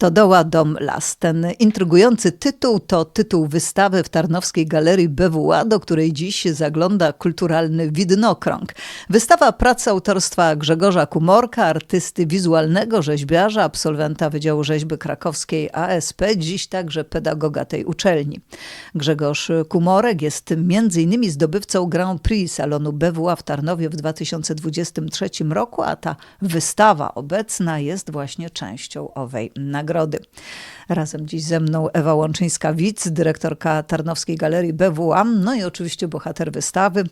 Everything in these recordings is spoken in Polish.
Stodoła Dom Las. Ten intrygujący tytuł to tytuł wystawy w Tarnowskiej Galerii BWA, do której dziś zagląda kulturalny widnokrąg. Wystawa prac autorstwa Grzegorza Kumorka, artysty wizualnego, rzeźbiarza, absolwenta Wydziału Rzeźby Krakowskiej ASP, dziś także pedagoga tej uczelni. Grzegorz Kumorek jest m.in. zdobywcą Grand Prix salonu BWA w Tarnowie w 2023 roku, a ta wystawa obecna jest właśnie częścią owej nagrody. Razem dziś ze mną Ewa Łączyńska-Wic, dyrektorka Tarnowskiej Galerii BWA, no i oczywiście bohater wystawy,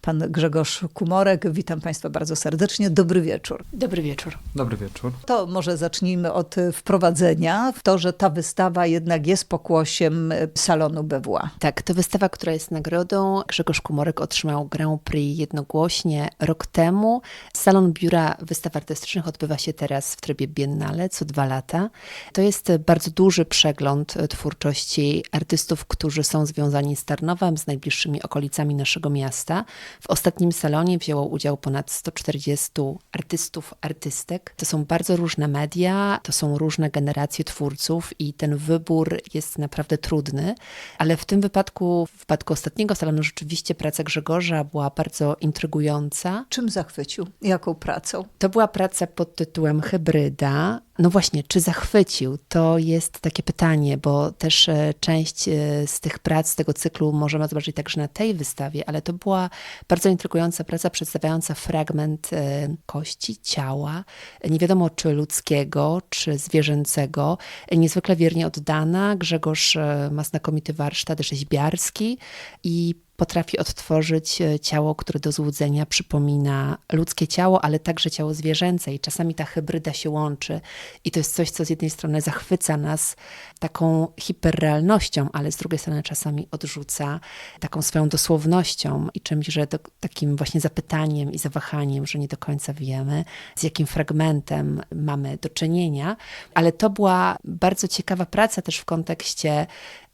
pan Grzegorz Kumorek. Witam Państwa bardzo serdecznie. Dobry wieczór. Dobry wieczór. Dobry wieczór. To może zacznijmy od wprowadzenia w to, że ta wystawa jednak jest pokłosiem salonu BWA. Tak, to wystawa, która jest nagrodą. Grzegorz Kumorek otrzymał Grand Prix jednogłośnie rok temu. Salon Biura Wystaw Artystycznych odbywa się teraz w trybie biennale co dwa lata. To jest bardzo duży przegląd twórczości artystów, którzy są związani z Tarnowem, z najbliższymi okolicami naszego miasta. W ostatnim salonie wzięło udział ponad 140 artystów, artystek. To są bardzo różne media, to są różne generacje twórców i ten wybór jest naprawdę trudny, ale w tym wypadku, w wypadku ostatniego salonu rzeczywiście praca Grzegorza była bardzo intrygująca. Czym zachwycił? Jaką pracą? To była praca pod tytułem Hybryda. No właśnie, czy zachwycił? To jest takie pytanie, bo też e, część e, z tych prac, z tego cyklu możemy zobaczyć także na tej wystawie, ale to była bardzo intrygująca praca przedstawiająca fragment e, kości, ciała, nie wiadomo czy ludzkiego, czy zwierzęcego, niezwykle wiernie oddana. Grzegorz ma znakomity warsztat rzeźbiarski i potrafi odtworzyć ciało, które do złudzenia przypomina ludzkie ciało, ale także ciało zwierzęce. I czasami ta hybryda się łączy. I to jest coś, co z jednej strony zachwyca nas taką hiperrealnością, ale z drugiej strony czasami odrzuca taką swoją dosłownością i czymś, że takim właśnie zapytaniem i zawahaniem, że nie do końca wiemy, z jakim fragmentem mamy do czynienia, ale to była bardzo ciekawa praca też w kontekście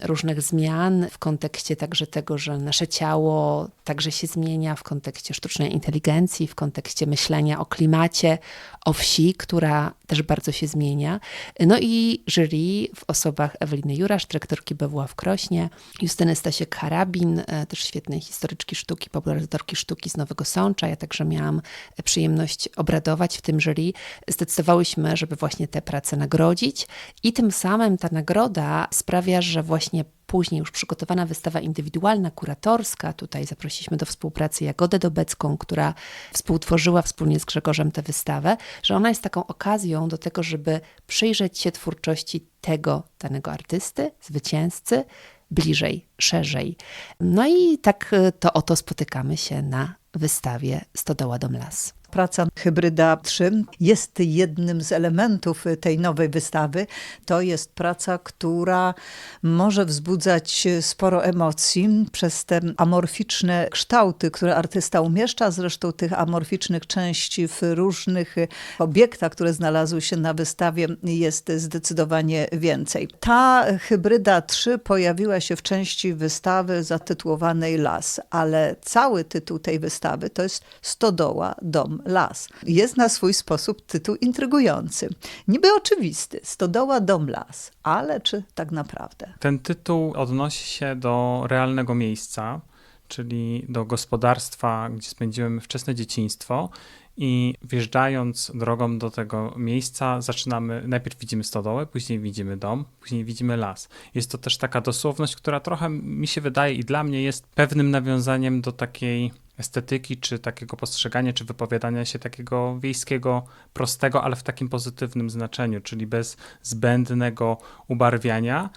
różnych zmian, w kontekście także tego, że nasze ciało także się zmienia, w kontekście sztucznej inteligencji, w kontekście myślenia o klimacie, o wsi, która też bardzo się zmienia. No i jury w osobach Eweliny Jurasz, dyrektorki BWA w Krośnie, Justyny Stasiek-Harabin, też świetnej historyczki sztuki, popularyzatorki sztuki z Nowego Sącza. Ja także miałam przyjemność obradować w tym jury. Zdecydowałyśmy, żeby właśnie te prace nagrodzić i tym samym ta nagroda sprawia, że właśnie później już przygotowana wystawa indywidualna, kuratorska. Tutaj zaprosiliśmy do współpracy Jagodę Dobecką, która współtworzyła wspólnie z Grzegorzem tę wystawę, że ona jest taką okazją do tego, żeby przyjrzeć się twórczości tego danego artysty, zwycięzcy, bliżej, szerzej. No i tak to oto spotykamy się na wystawie Stodoła Dom Las praca Hybryda 3 jest jednym z elementów tej nowej wystawy. To jest praca, która może wzbudzać sporo emocji przez te amorficzne kształty, które artysta umieszcza. Zresztą tych amorficznych części w różnych obiektach, które znalazły się na wystawie jest zdecydowanie więcej. Ta Hybryda 3 pojawiła się w części wystawy zatytułowanej Las, ale cały tytuł tej wystawy to jest Stodoła, Dom Las. Jest na swój sposób tytuł intrygujący. Niby oczywisty, Stodoła Dom Las, ale czy tak naprawdę? Ten tytuł odnosi się do realnego miejsca, czyli do gospodarstwa, gdzie spędziłem wczesne dzieciństwo. I wjeżdżając drogą do tego miejsca, zaczynamy, najpierw widzimy stodołę, później widzimy dom, później widzimy las. Jest to też taka dosłowność, która trochę mi się wydaje i dla mnie jest pewnym nawiązaniem do takiej estetyki, czy takiego postrzegania, czy wypowiadania się takiego wiejskiego, prostego, ale w takim pozytywnym znaczeniu, czyli bez zbędnego ubarwiania.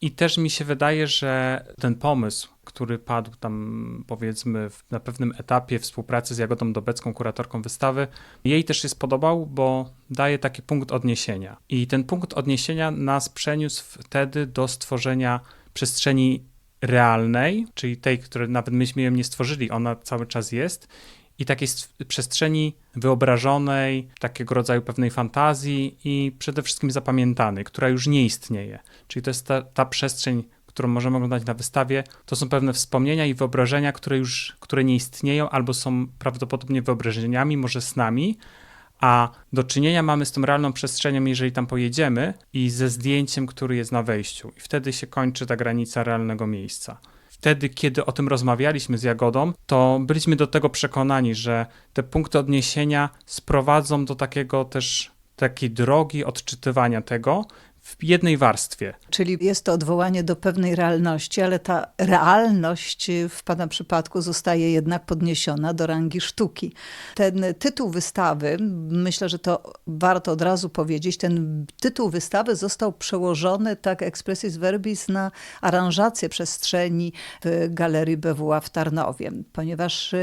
I też mi się wydaje, że ten pomysł, który padł tam powiedzmy na pewnym etapie współpracy z Jagodą Dobecką, kuratorką wystawy, jej też się spodobał, bo daje taki punkt odniesienia. I ten punkt odniesienia nas przeniósł wtedy do stworzenia przestrzeni realnej, czyli tej, której nawet myśmy ją nie stworzyli, ona cały czas jest, i takiej przestrzeni wyobrażonej, takiego rodzaju pewnej fantazji i przede wszystkim zapamiętanej, która już nie istnieje. Czyli to jest ta, ta przestrzeń, którą możemy oglądać na wystawie, to są pewne wspomnienia i wyobrażenia, które już które nie istnieją albo są prawdopodobnie wyobrażeniami, może snami, a do czynienia mamy z tą realną przestrzenią, jeżeli tam pojedziemy i ze zdjęciem, który jest na wejściu. I wtedy się kończy ta granica realnego miejsca. Wtedy, kiedy o tym rozmawialiśmy z Jagodą, to byliśmy do tego przekonani, że te punkty odniesienia sprowadzą do takiego też takiej drogi odczytywania tego w jednej warstwie. Czyli jest to odwołanie do pewnej realności, ale ta realność w Pana przypadku zostaje jednak podniesiona do rangi sztuki. Ten tytuł wystawy, myślę, że to warto od razu powiedzieć, ten tytuł wystawy został przełożony tak expressis verbis na aranżację przestrzeni w Galerii BWA w Tarnowie, ponieważ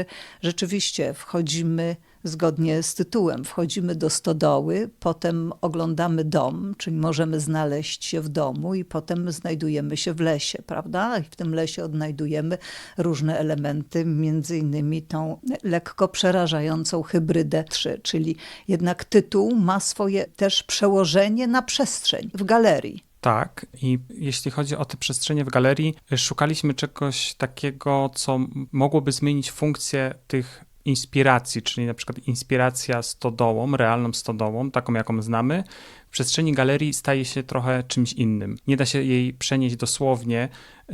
rzeczywiście wchodzimy zgodnie z tytułem. Wchodzimy do stodoły, potem oglądamy dom, czyli możemy znaleźć się w domu i potem znajdujemy się w lesie, prawda? I w tym lesie odnajdujemy różne elementy, między innymi tą lekko przerażającą hybrydę 3, czyli jednak tytuł ma swoje też przełożenie na przestrzeń w galerii. Tak, i jeśli chodzi o te przestrzenie w galerii, szukaliśmy czegoś takiego, co mogłoby zmienić funkcję tych inspiracji, czyli na przykład inspiracja stodołą, realną stodołą, taką jaką znamy, w przestrzeni galerii staje się trochę czymś innym. Nie da się jej przenieść dosłownie,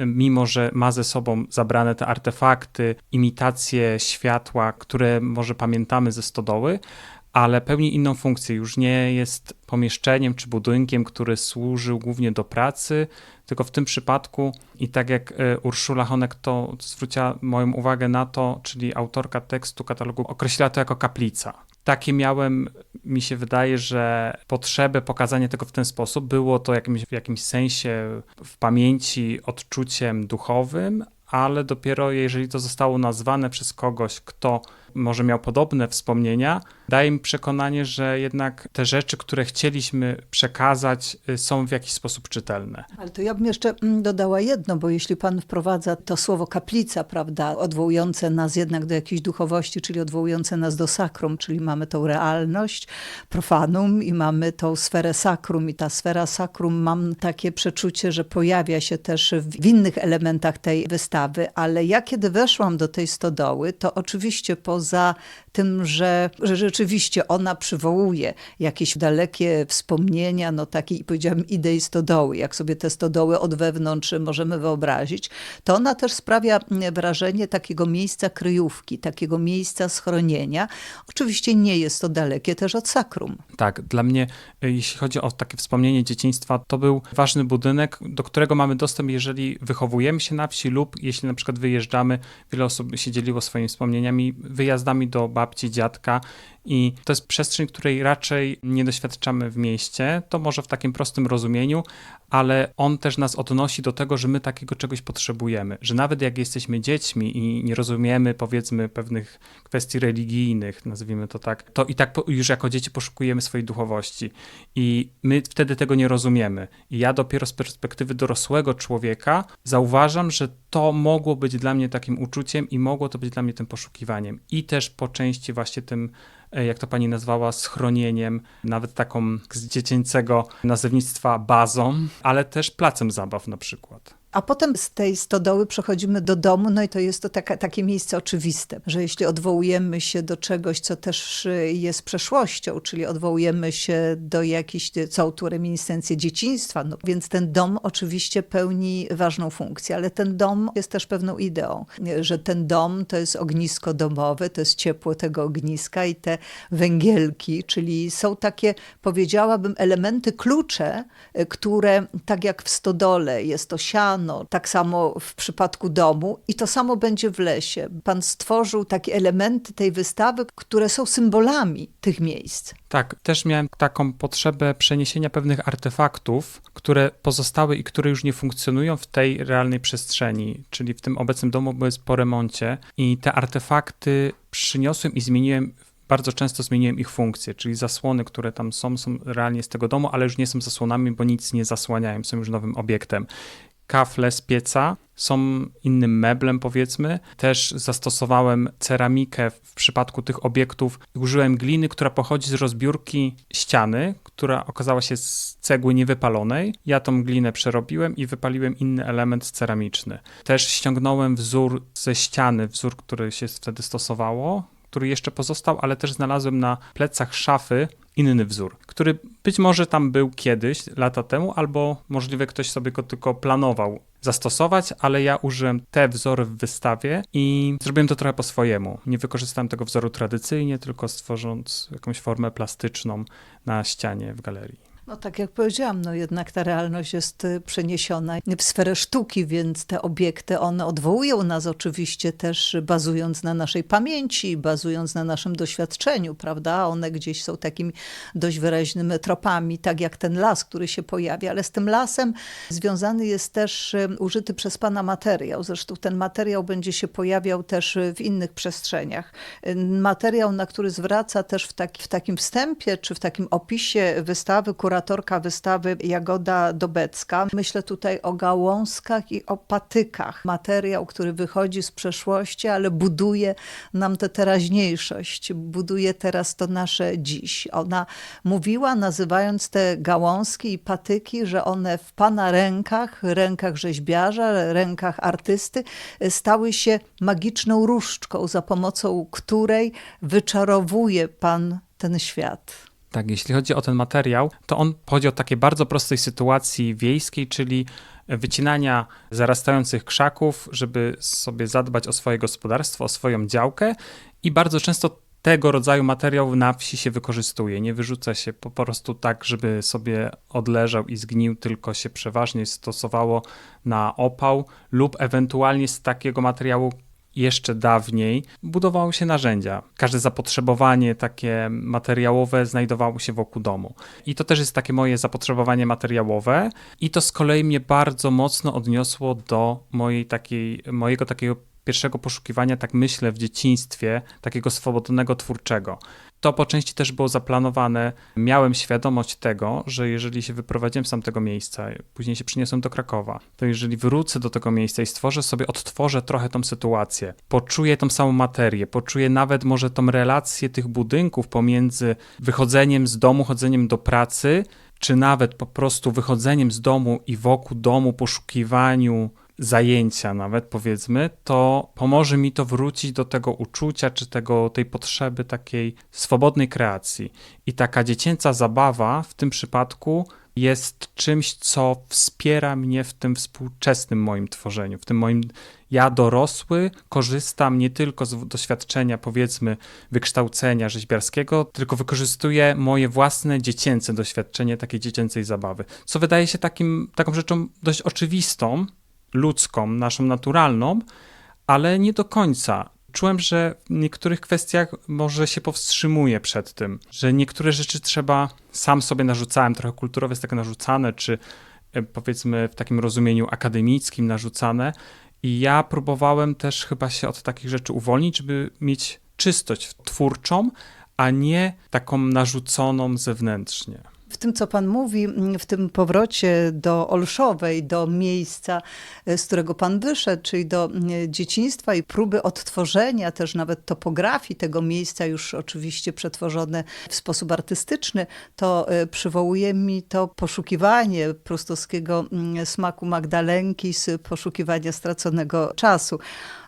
mimo że ma ze sobą zabrane te artefakty, imitacje światła, które może pamiętamy ze stodoły, ale pełni inną funkcję. Już nie jest pomieszczeniem czy budynkiem, który służył głównie do pracy, tylko w tym przypadku, i tak jak e, Urszula Honek to zwróciła moją uwagę na to, czyli autorka tekstu katalogu określiła to jako kaplica. Takie miałem, mi się wydaje, że potrzebę pokazania tego w ten sposób. Było to jakimś, w jakimś sensie w pamięci odczuciem duchowym, ale dopiero jeżeli to zostało nazwane przez kogoś, kto może miał podobne wspomnienia, daje mi przekonanie, że jednak te rzeczy, które chcieliśmy przekazać, y, są w jakiś sposób czytelne. Ale to ja bym jeszcze mm, dodała jedno, bo jeśli pan wprowadza to słowo kaplica, prawda, odwołujące nas jednak do jakiejś duchowości, czyli odwołujące nas do sakrum, czyli mamy tą realność, profanum i mamy tą sferę sakrum i ta sfera sakrum mam takie przeczucie, że pojawia się też w innych elementach tej wystawy, ale ja kiedy weszłam do tej stodoły, to oczywiście za tym, że, że rzeczywiście ona przywołuje jakieś dalekie wspomnienia, no takiej, powiedziałam, idei stodoły, jak sobie te stodoły od wewnątrz możemy wyobrazić, to ona też sprawia wrażenie takiego miejsca kryjówki, takiego miejsca schronienia. Oczywiście nie jest to dalekie też od sakrum. Tak, dla mnie, y, jeśli chodzi o takie wspomnienie dzieciństwa, to był ważny budynek, do którego mamy dostęp, jeżeli wychowujemy się na wsi lub jeśli na przykład wyjeżdżamy, wiele osób się dzieliło swoimi wspomnieniami, wyjazdami do babci, dziadka i to jest przestrzeń, której raczej nie doświadczamy w mieście. To może w takim prostym rozumieniu, ale on też nas odnosi do tego, że my takiego czegoś potrzebujemy. Że nawet jak jesteśmy dziećmi i nie rozumiemy, powiedzmy, pewnych kwestii religijnych, nazwijmy to tak, to i tak już jako dzieci poszukujemy swojej duchowości. I my wtedy tego nie rozumiemy. I ja dopiero z perspektywy dorosłego człowieka zauważam, że to mogło być dla mnie takim uczuciem i mogło to być dla mnie tym poszukiwaniem. I też po części właśnie tym jak to pani nazwała, schronieniem, nawet taką z dziecięcego nazewnictwa bazą, ale też placem zabaw na przykład. A potem z tej stodoły przechodzimy do domu, no i to jest to taka, takie miejsce oczywiste, że jeśli odwołujemy się do czegoś, co też jest przeszłością, czyli odwołujemy się do jakiejś, co tu reminiscencje dzieciństwa, no więc ten dom oczywiście pełni ważną funkcję, ale ten dom jest też pewną ideą, że ten dom to jest ognisko domowe, to jest ciepło tego ogniska i te węgielki, czyli są takie, powiedziałabym, elementy klucze, które tak jak w stodole jest to siano, tak samo w przypadku domu i to samo będzie w lesie. Pan stworzył takie elementy tej wystawy, które są symbolami tych miejsc. Tak, też miałem taką potrzebę przeniesienia pewnych artefaktów, które pozostały i które już nie funkcjonują w tej realnej przestrzeni, czyli w tym obecnym domu, bo jest po remoncie i te artefakty przyniosłem i zmieniłem bardzo często zmieniłem ich funkcję, czyli zasłony, które tam są, są realnie z tego domu, ale już nie są zasłonami, bo nic nie zasłaniają, są już nowym obiektem kafle z pieca są innym meblem, powiedzmy. Też zastosowałem ceramikę w przypadku tych obiektów. Użyłem gliny, która pochodzi z rozbiórki ściany, która okazała się z cegły niewypalonej. Ja tą glinę przerobiłem i wypaliłem inny element ceramiczny. Też ściągnąłem wzór ze ściany, wzór, który się wtedy stosowało, który jeszcze pozostał, ale też znalazłem na plecach szafy inny wzór, który być może tam był kiedyś, lata temu, albo możliwe ktoś sobie go tylko planował zastosować, ale ja użyłem te wzory w wystawie i zrobiłem to trochę po swojemu. Nie wykorzystałem tego wzoru tradycyjnie, tylko stworząc jakąś formę plastyczną na ścianie w galerii. No tak jak powiedziałam, no jednak ta realność jest y, przeniesiona w sferę sztuki, więc te obiekty, one odwołują nas oczywiście też bazując na naszej pamięci, bazując na naszym doświadczeniu, prawda? One gdzieś są takimi dość wyraźnymi tropami, tak jak ten las, który się pojawia, ale z tym lasem związany jest też y, użyty przez pana materiał. Zresztą ten materiał będzie się pojawiał też y, w innych przestrzeniach. Materiał, na który zwraca też w, taki, w takim wstępie, czy w takim opisie wystawy kuratorka wystawy Jagoda Dobecka. Myślę tutaj o gałązkach i o patykach. Materiał, który wychodzi z przeszłości, ale buduje nam tę teraźniejszość, buduje teraz to nasze dziś. Ona mówiła, nazywając te gałązki i patyki, że one w pana rękach, rękach rzeźbiarza, rękach artysty, stały się magiczną różdżką, za pomocą której wyczarowuje pan ten świat. Tak, jeśli chodzi o ten materiał, to on pochodzi od takiej bardzo prostej sytuacji wiejskiej, czyli wycinania zarastających krzaków, żeby sobie zadbać o swoje gospodarstwo, o swoją działkę i bardzo często tego rodzaju materiał na wsi się wykorzystuje. Nie wyrzuca się po prostu tak, żeby sobie odleżał i zgnił, tylko się przeważnie stosowało na opał lub ewentualnie z takiego materiału jeszcze dawniej budowały się narzędzia. Każde zapotrzebowanie takie materiałowe znajdowało się wokół domu. I to też jest takie moje zapotrzebowanie materiałowe i to z kolei mnie bardzo mocno odniosło do mojej takiej, mojego takiego pierwszego poszukiwania, tak myślę, w dzieciństwie, takiego swobodnego, twórczego. To po części też było zaplanowane. Miałem świadomość tego, że jeżeli się wyprowadziłem z tamtego miejsca, później się przyniosłem do Krakowa, to jeżeli wrócę do tego miejsca i stworzę sobie, odtworzę trochę tą sytuację, poczuję tą samą materię, poczuję nawet może tą relację tych budynków pomiędzy wychodzeniem z domu, chodzeniem do pracy, czy nawet po prostu wychodzeniem z domu i wokół domu poszukiwaniu zajęcia nawet powiedzmy, to pomoże mi to wrócić do tego uczucia czy tego, tej potrzeby takiej swobodnej kreacji. I taka dziecięca zabawa w tym przypadku jest czymś, co wspiera mnie w tym współczesnym moim tworzeniu, w tym moim ja dorosły korzystam nie tylko z doświadczenia, powiedzmy, wykształcenia rzeźbiarskiego, tylko wykorzystuję moje własne dziecięce doświadczenie takiej dziecięcej zabawy, co wydaje się takim, taką rzeczą dość oczywistą, ludzką, naszą naturalną, ale nie do końca. Czułem, że w niektórych kwestiach może się powstrzymuję przed tym, że niektóre rzeczy trzeba, sam sobie narzucałem, trochę kulturowe jest takie narzucane, czy e, powiedzmy w takim rozumieniu akademickim narzucane. I ja próbowałem też chyba się od takich rzeczy uwolnić, żeby mieć czystość twórczą, a nie taką narzuconą zewnętrznie w tym, co Pan mówi, w tym powrocie do Olszowej, do miejsca, e, z którego Pan wyszedł, czyli do e, dzieciństwa i próby odtworzenia też nawet topografii tego miejsca, już oczywiście przetworzone w sposób artystyczny, to e, przywołuje mi to poszukiwanie prustowskiego smaku Magdalenki poszukiwania straconego czasu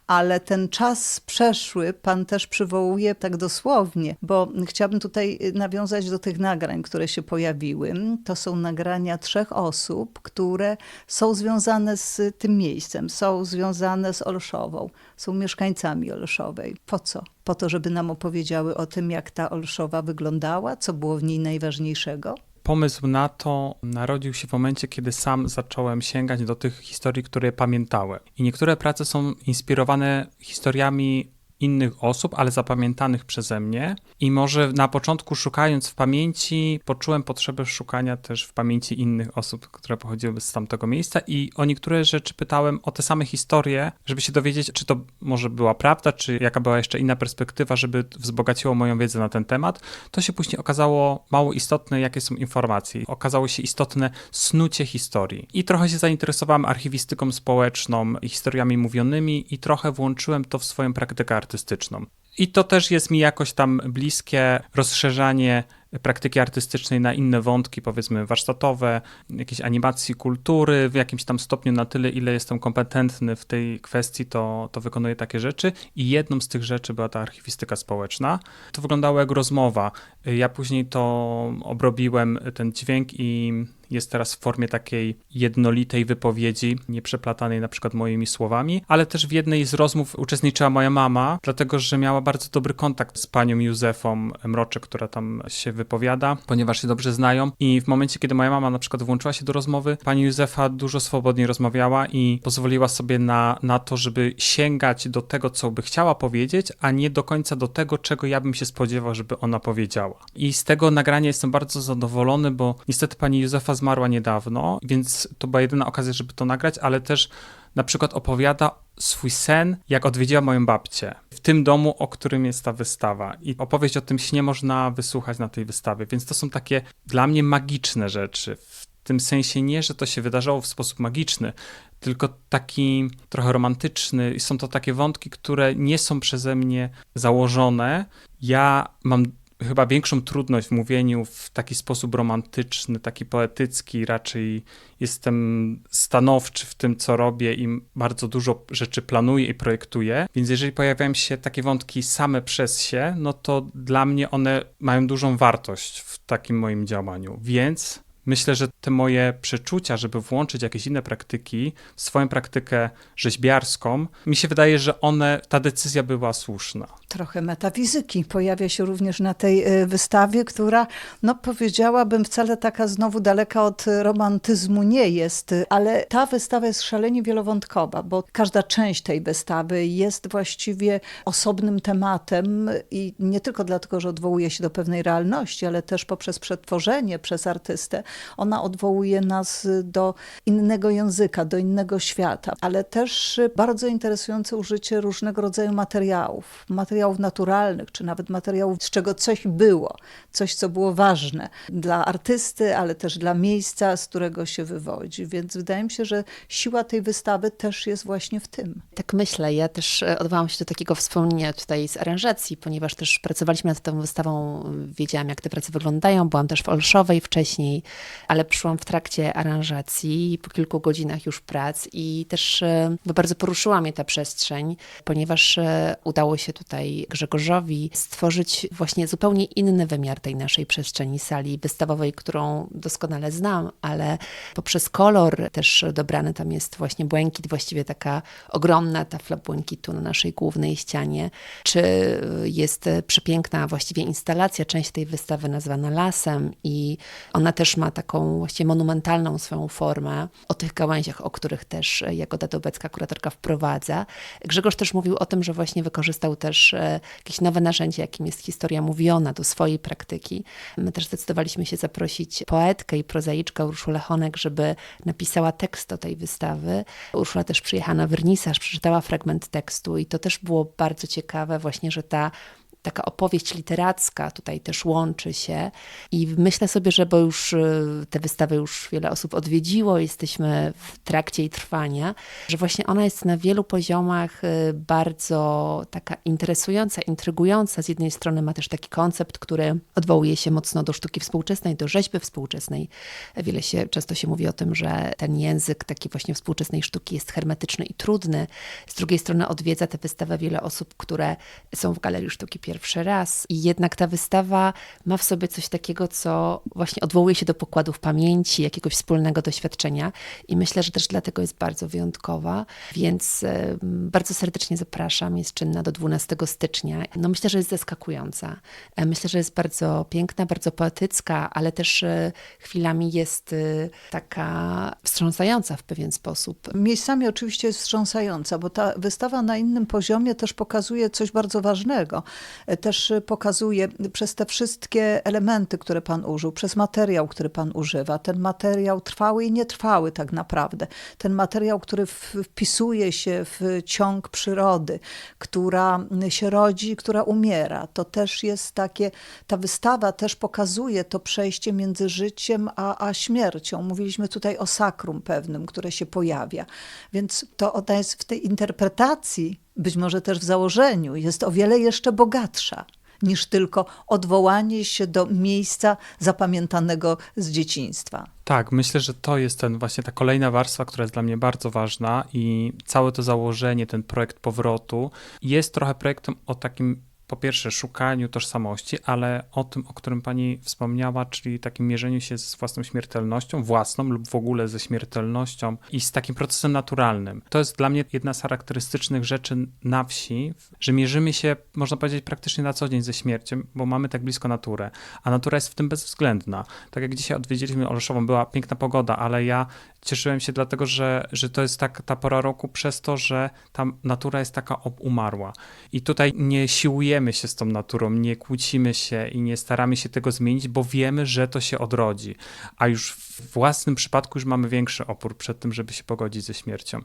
ale ten czas przeszły pan też przywołuje tak dosłownie, bo chciałabym tutaj nawiązać do tych nagrań, które się pojawiły. To są nagrania trzech osób, które są związane z tym miejscem, są związane z Olszową, są mieszkańcami Olszowej. Po co? Po to, żeby nam opowiedziały o tym, jak ta Olszowa wyglądała, co było w niej najważniejszego? Pomysł na to narodził się w momencie, kiedy sam zacząłem sięgać do tych historii, które pamiętałem. I niektóre prace są inspirowane historiami innych osób, ale zapamiętanych przeze mnie. I może na początku, szukając w pamięci, poczułem potrzebę szukania też w pamięci innych osób, które pochodziły z tamtego miejsca. I o niektóre rzeczy pytałem o te same historie, żeby się dowiedzieć, czy to może była prawda, czy jaka była jeszcze inna perspektywa, żeby wzbogaciło moją wiedzę na ten temat. To się później okazało mało istotne, jakie są informacje. Okazało się istotne snucie historii. I trochę się zainteresowałem archiwistyką społeczną, historiami mówionymi i trochę włączyłem to w swoją praktykę artystyczną. I to też jest mi jakoś tam bliskie rozszerzanie praktyki artystycznej na inne wątki, powiedzmy warsztatowe, jakieś animacji, kultury, w jakimś tam stopniu na tyle, ile jestem kompetentny w tej kwestii, to, to wykonuję takie rzeczy. I jedną z tych rzeczy była ta archiwistyka społeczna. To wyglądało jak rozmowa. Ja później to obrobiłem, ten dźwięk i jest teraz w formie takiej jednolitej wypowiedzi, nie przeplatanej na przykład moimi słowami, ale też w jednej z rozmów uczestniczyła moja mama, dlatego że miała bardzo dobry kontakt z panią Józefą Mroczek, która tam się wypowiada, ponieważ się dobrze znają i w momencie, kiedy moja mama na przykład włączyła się do rozmowy, pani Józefa dużo swobodniej rozmawiała i pozwoliła sobie na, na to, żeby sięgać do tego, co by chciała powiedzieć, a nie do końca do tego, czego ja bym się spodziewał, żeby ona powiedziała. I z tego nagrania jestem bardzo zadowolony, bo niestety pani Józefa zmarła niedawno, więc to była jedyna okazja, żeby to nagrać, ale też na przykład opowiada swój sen, jak odwiedziła moją babcię w tym domu, o którym jest ta wystawa. I opowieść o tym śnie można wysłuchać na tej wystawie, więc to są takie dla mnie magiczne rzeczy. W tym sensie nie, że to się wydarzało w sposób magiczny, tylko taki trochę romantyczny i są to takie wątki, które nie są przeze mnie założone. Ja mam chyba większą trudność w mówieniu w taki sposób romantyczny, taki poetycki, raczej jestem stanowczy w tym, co robię i bardzo dużo rzeczy planuję i projektuję. Więc jeżeli pojawiają się takie wątki same przez się, no to dla mnie one mają dużą wartość w takim moim działaniu. Więc myślę, że te moje przeczucia, żeby włączyć jakieś inne praktyki w swoją praktykę rzeźbiarską, mi się wydaje, że one, ta decyzja była słuszna. Trochę metafizyki pojawia się również na tej e, wystawie, która, no powiedziałabym, wcale taka znowu daleka od romantyzmu nie jest, ale ta wystawa jest szalenie wielowątkowa, bo każda część tej wystawy jest właściwie osobnym tematem i nie tylko dlatego, że odwołuje się do pewnej realności, ale też poprzez przetworzenie przez artystę. Ona odwołuje nas do innego języka, do innego świata, ale też bardzo interesujące użycie różnego rodzaju materiałów, materiałów naturalnych, czy nawet materiałów, z czego coś było, coś, co było ważne dla artysty, ale też dla miejsca, z którego się wywodzi. Więc wydaje mi się, że siła tej wystawy też jest właśnie w tym. Tak myślę. Ja też e, odwołam się do takiego wspomnienia tutaj z aranżacji, ponieważ też pracowaliśmy nad tą wystawą, wiedziałam jak te prace wyglądają, byłam też w Olszowej wcześniej, ale przyszłam w trakcie aranżacji po kilku godzinach już prac i też e, bardzo poruszyła mnie ta przestrzeń, ponieważ e, udało się tutaj Grzegorzowi stworzyć właśnie zupełnie inny wymiar tej naszej przestrzeni sali wystawowej, którą doskonale znam, ale poprzez kolor też dobrany tam jest właśnie błękit, właściwie taka ogromna tafla błękitu na naszej głównej ścianie, czy jest przepiękna właściwie instalacja, część tej wystawy nazwana Lasem i ona też ma taką właściwie monumentalną swoją formę o tych gałęziach, o których też Jagoda Dobecka, kuratorka wprowadza. Grzegorz też mówił o tym, że właśnie wykorzystał też e, jakieś nowe narzędzie, jakim jest historia mówiona do swojej praktyki. My też zdecydowaliśmy się zaprosić poetkę i prozaiczkę Urszulę Honek, żeby napisała tekst do tej wystawy. Urszula też przyjechała na wernisaż, przeczytała fragment tekstu i to też było bardzo ciekawe właśnie, że ta taka opowieść literacka tutaj też łączy się i myślę sobie, że bo już y, te wystawy już wiele osób odwiedziło, jesteśmy w trakcie jej trwania, że właśnie ona jest na wielu poziomach y, bardzo taka interesująca, intrygująca. Z jednej strony ma też taki koncept, który odwołuje się mocno do sztuki współczesnej, do rzeźby współczesnej. Wiele się, często się mówi o tym, że ten język taki właśnie współczesnej sztuki jest hermetyczny i trudny. Z drugiej strony odwiedza tę wystawę wiele osób, które są w Galerii Sztuki pierwszy raz. I jednak ta wystawa ma w sobie coś takiego, co właśnie odwołuje się do pokładów pamięci, jakiegoś wspólnego doświadczenia. I myślę, że też dlatego jest bardzo wyjątkowa. Więc e, bardzo serdecznie zapraszam. Jest czynna do 12 stycznia. No myślę, że jest zaskakująca. E, myślę, że jest bardzo piękna, bardzo poetycka, ale też e, chwilami jest taka wstrząsająca w pewien sposób. Miejscami oczywiście jest wstrząsająca, bo ta wystawa na innym poziomie też pokazuje coś bardzo ważnego też pokazuje przez te wszystkie elementy, które Pan użył, przez materiał, który Pan używa, ten materiał trwały i nietrwały tak naprawdę, ten materiał, który wpisuje się w ciąg przyrody, która się rodzi, która umiera. To też jest takie, ta wystawa też pokazuje to przejście między życiem a, a śmiercią. Mówiliśmy tutaj o sakrum pewnym, które się pojawia. Więc to ona jest w tej interpretacji być może też w założeniu, jest o wiele jeszcze bogatsza niż tylko odwołanie się do miejsca zapamiętanego z dzieciństwa. Tak, myślę, że to jest ten właśnie ta kolejna warstwa, która jest dla mnie bardzo ważna i całe to założenie, ten projekt powrotu jest trochę projektem o takim po pierwsze szukaniu tożsamości, ale o tym, o którym pani wspomniała, czyli takim mierzeniu się z własną śmiertelnością, własną lub w ogóle ze śmiertelnością i z takim procesem naturalnym. To jest dla mnie jedna z charakterystycznych rzeczy na wsi, że mierzymy się, można powiedzieć, praktycznie na co dzień ze śmiercią, bo mamy tak blisko naturę, a natura jest w tym bezwzględna. Tak jak dzisiaj odwiedziliśmy Oleszową, była piękna pogoda, ale ja cieszyłem się dlatego, że, że to jest tak ta pora roku przez to, że ta natura jest taka umarła. I tutaj nie siłujemy się z tą naturą, nie kłócimy się i nie staramy się tego zmienić, bo wiemy, że to się odrodzi. A już w własnym przypadku już mamy większy opór przed tym, żeby się pogodzić ze śmiercią.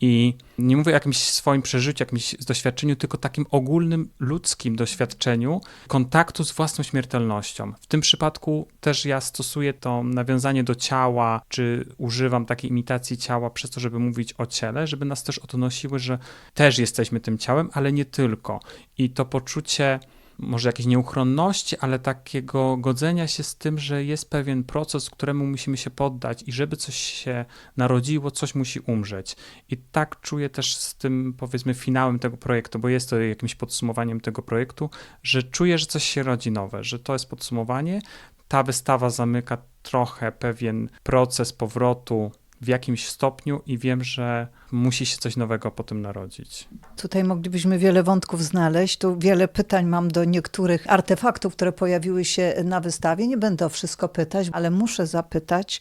I nie mówię o jakimś swoim przeżyciu, jakimś doświadczeniu, tylko takim ogólnym ludzkim doświadczeniu kontaktu z własną śmiertelnością. W tym przypadku też ja stosuję to nawiązanie do ciała, czy używam takiej imitacji ciała przez to, żeby mówić o ciele, żeby nas też odnosiły, że też jesteśmy tym ciałem, ale nie tylko. I to poczucie może jakiejś nieuchronności, ale takiego godzenia się z tym, że jest pewien proces, któremu musimy się poddać i żeby coś się narodziło, coś musi umrzeć. I tak czuję też z tym, powiedzmy, finałem tego projektu, bo jest to jakimś podsumowaniem tego projektu, że czuję, że coś się rodzi nowe, że to jest podsumowanie. Ta wystawa zamyka trochę pewien proces powrotu w jakimś stopniu i wiem, że musi się coś nowego po tym narodzić. Tutaj moglibyśmy wiele wątków znaleźć. Tu wiele pytań mam do niektórych artefaktów, które pojawiły się na wystawie. Nie będę o wszystko pytać, ale muszę zapytać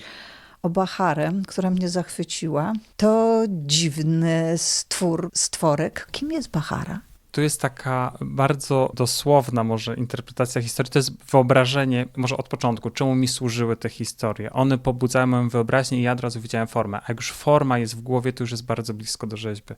o Bacharę, która mnie zachwyciła. To dziwny stwór, stworek. Kim jest Bachara? Tu jest taka bardzo dosłowna może interpretacja historii, to jest wyobrażenie, może od początku, czemu mi służyły te historie. One pobudzają moją wyobraźnię i ja od razu widziałem formę. A jak już forma jest w głowie, to już jest bardzo blisko do rzeźby.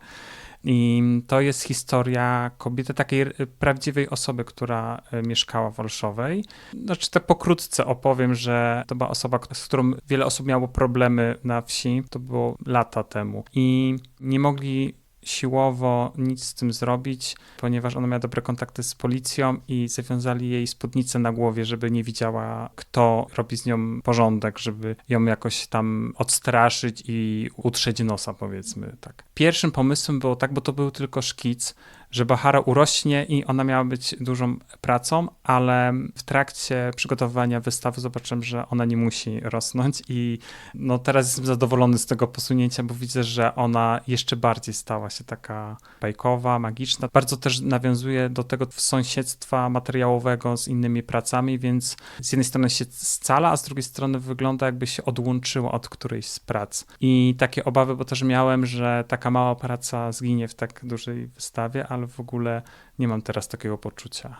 I to jest historia kobiety, takiej prawdziwej osoby, która e, mieszkała w Olszowej. Znaczy, tak pokrótce opowiem, że to była osoba, z którą wiele osób miało problemy na wsi. To było lata temu. I nie mogli siłowo nic z tym zrobić, ponieważ ona miała dobre kontakty z policją i zawiązali jej spódnicę na głowie, żeby nie widziała, kto robi z nią porządek, żeby ją jakoś tam odstraszyć i utrzeć nosa, powiedzmy tak. Pierwszym pomysłem było tak, bo to był tylko szkic, że Bahara urośnie i ona miała być dużą pracą, ale w trakcie przygotowywania wystawy zobaczyłem, że ona nie musi rosnąć i no teraz jestem zadowolony z tego posunięcia, bo widzę, że ona jeszcze bardziej stała się taka bajkowa, magiczna. Bardzo też nawiązuje do tego sąsiedztwa materiałowego z innymi pracami, więc z jednej strony się scala, a z drugiej strony wygląda jakby się odłączyła od którejś z prac. I takie obawy, bo też miałem, że taka mała praca zginie w tak dużej wystawie, ale w ogóle nie mam teraz takiego poczucia.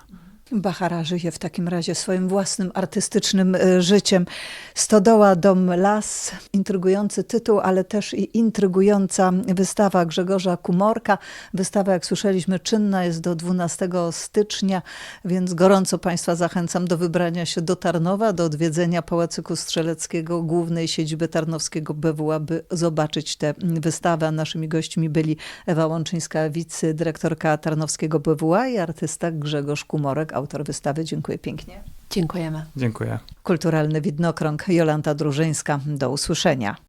Bachara żyje w takim razie swoim własnym artystycznym e, życiem. Stodoła, dom, las, intrygujący tytuł, ale też i intrygująca wystawa Grzegorza Kumorka. Wystawa, jak słyszeliśmy, czynna jest do 12 stycznia, więc gorąco Państwa zachęcam do wybrania się do Tarnowa, do odwiedzenia Pałacyku Strzeleckiego, głównej siedziby tarnowskiego BWA, by zobaczyć tę wystawę. A naszymi gośćmi byli Ewa Łączyńska, wicedyrektorka tarnowskiego BWA i artysta Grzegorz Kumorek, autor wystawy. Dziękuję pięknie. Dziękujemy. Dziękuję. Kulturalny Widnokrąg, Jolanta Drużyńska. Do usłyszenia.